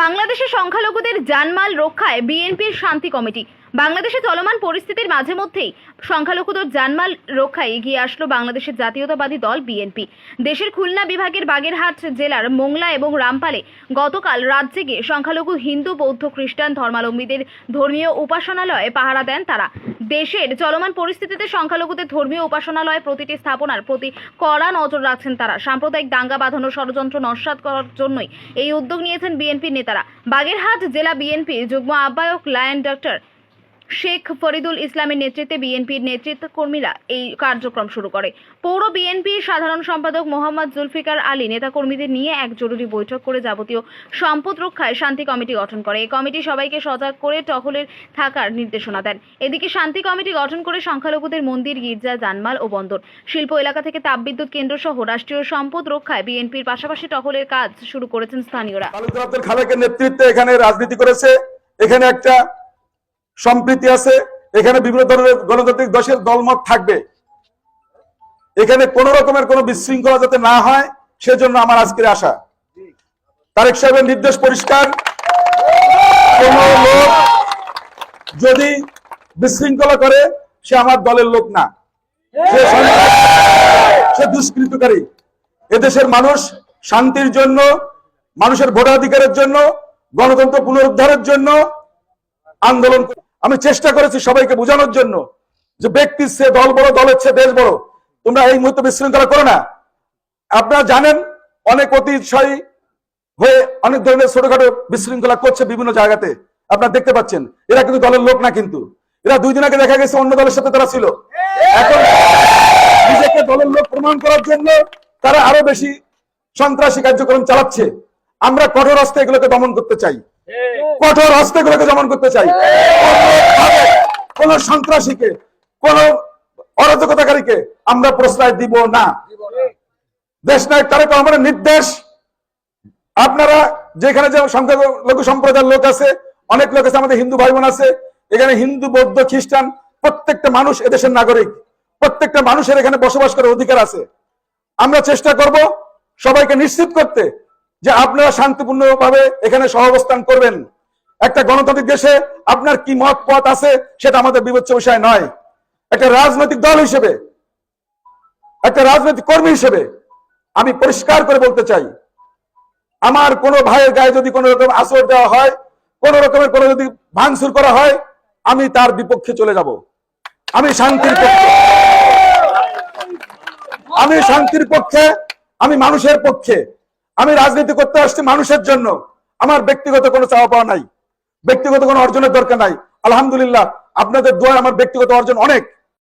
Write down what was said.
বাংলাদেশে সংখ্যালঘুদের জানমাল রক্ষায় বিএনপির শান্তি কমিটি। বাংলাদেশে চলমান পরিস্থিতির মাঝে মধ্যেই সংখ্যালঘুদের জানমাল রক্ষায় এগিয়ে আসলো বাংলাদেশের জাতীয়তাবাদী দল বিএনপি। দেশের খুলনা বিভাগের বাগেরহাট জেলার মোংলা এবং রামপালে গতকাল রাত জেগে সংখ্যালঘু হিন্দু, বৌদ্ধ, খ্রিস্টান, ধর্মাবলম্বীদের ধর্মীয় উপাসনালয়ে পাহারা দেন তারা। দেশের চলমান পরিস্থিতিতে সংখ্যালঘুদের ধর্মীয় উপাসনালয়ে প্রতিটি স্থাপনার প্রতি কড়া নজর রাখছেন তারা। সাম্প্রদায়িক দাঙ্গা বাঁধানো ষড়যন্ত্র নস্যাৎ করার জন্যই এই উদ্যোগ নিয়েছেন বিএনপির নেতারা। বাগেরহাট জেলা বিএনপি যুগ্ম আহ্বায়ক লায়ন ডক্টর শেখ ফরিদুল ইসলামের নেতৃত্বে বিএনপির নেতৃত্ব কর্মীরা এই কার্যক্রম শুরু করে। পৌর বিএনপির সাধারণ সম্পাদক মোহাম্মদ জুলফিকার আলী নেতাকর্মীদের নিয়ে এক জরুরি বৈঠক করে যাবতীয় সম্পদ রক্ষায় শান্তি কমিটি গঠন করে। এই কমিটি সবাইকে সজাগ করে টহলের থাকার নির্দেশনা দেন। এদিকে শান্তি কমিটি গঠন করে সংখ্যালঘুদের মন্দির, গির্জা, জানমাল ও বন্দর, শিল্প এলাকা থেকে তাপবিদ্যুৎ কেন্দ্র সহ রাষ্ট্রীয় সম্পদ রক্ষায় বিএনপির পাশাপাশি টহলের কাজ শুরু করেছেন স্থানীয়রা। নেতৃত্বে এখানে রাজনীতি করেছে। এখানে একটা সম্প্রীতি আছে, এখানে বিভিন্ন ধরনের গণতান্ত্রিক দশের দলমত থাকবে। এখানে কোন রকমের কোনো বিশৃঙ্খলা যাতে না হয়, সেজন্য আমার আজকের আশা। তারেক সাহেবের নির্দেশ পরিষ্কার। যদি বিশৃঙ্খলা করে, সে আমার দলের লোক না। সে দুষ্কৃতকারী। এদেশের মানুষ শান্তির জন্য, মানুষের ভোটাধিকারের জন্য, গণতন্ত্র পুনরুদ্ধারের জন্য আন্দোলন আমি চেষ্টা করেছি সবাইকে বোঝানোর জন্য যে ব্যক্তির সে দল বড়, দলের চেয়ে দেশ বড়। তোমরা এই মুহূর্তে বিশৃঙ্খলা করো না। আপনারা জানেন অনেক অতিশয় হয়ে অনেক ধরনের ছোটখাটো বিশৃঙ্খলা করছে বিভিন্ন জায়গাতে। আপনারা দেখতে পাচ্ছেন, এরা কিন্তু দলের লোক না কিন্তু। এরা দুই দিন আগে দেখা গেছে অন্য দলের সাথে তারা ছিল। এখন নিজেকে দলের লোক প্রমাণ করার জন্য তারা আরও বেশি সন্ত্রাসী কার্যক্রম চালাচ্ছে। আমরা কঠোর হস্তে এগুলোকে দমন করতে চাই। কঠোর হস্তে এগুলোকে দমন করতে চাই। কোন সন্ত্রাসীকে কোন অরাজকতাকারীকে আমরা প্রশ্রয় দিব না। দেশ নায়ক তারেক রহমানের নির্দেশ আপনারা যেখানে যে সংখ্যালঘু সম্প্রদায়ের লোক আছে অনেক লোক আছে আমাদের হিন্দু ভাই বোন আছে এখানে হিন্দু বৌদ্ধ খ্রিস্টান প্রত্যেকটা মানুষ এদেশের নাগরিক প্রত্যেকটা মানুষের এখানে বসবাস করার অধিকার আছে। আমরা চেষ্টা করব সবাইকে নিশ্চিত করতে যে আপনারা শান্তিপূর্ণ ভাবে এখানে সহাবস্থান করবেন। একটা গণতান্ত্রিক দেশে আপনার কি মত পথ আছে সেটা আমাদের বিবেচ্য বিষয় নয়। একটা রাজনৈতিক দল হিসেবে, একটা রাজনৈতিক কর্মী হিসেবে আমি পরিষ্কার করে বলতে চাই, আমার কোন ভাইয়ের গায়ে যদি কোন রকম আসর দেওয়া হয়, কোন রকমের কোন যদি ভাঙচুর করা হয়, আমি তার বিপক্ষে চলে যাব। আমি শান্তির পক্ষে। আমি শান্তির পক্ষে, আমি মানুষের পক্ষে। আমি রাজনীতি করতে আসছি মানুষের জন্য। আমার ব্যক্তিগত কোনো চাওয়া পাওয়া নাই। ব্যক্তিগত কোনো অর্জনের দরকার নাই। আলহামদুলিল্লাহ, আপনাদের দোয়া আমার ব্যক্তিগত অর্জন অনেক।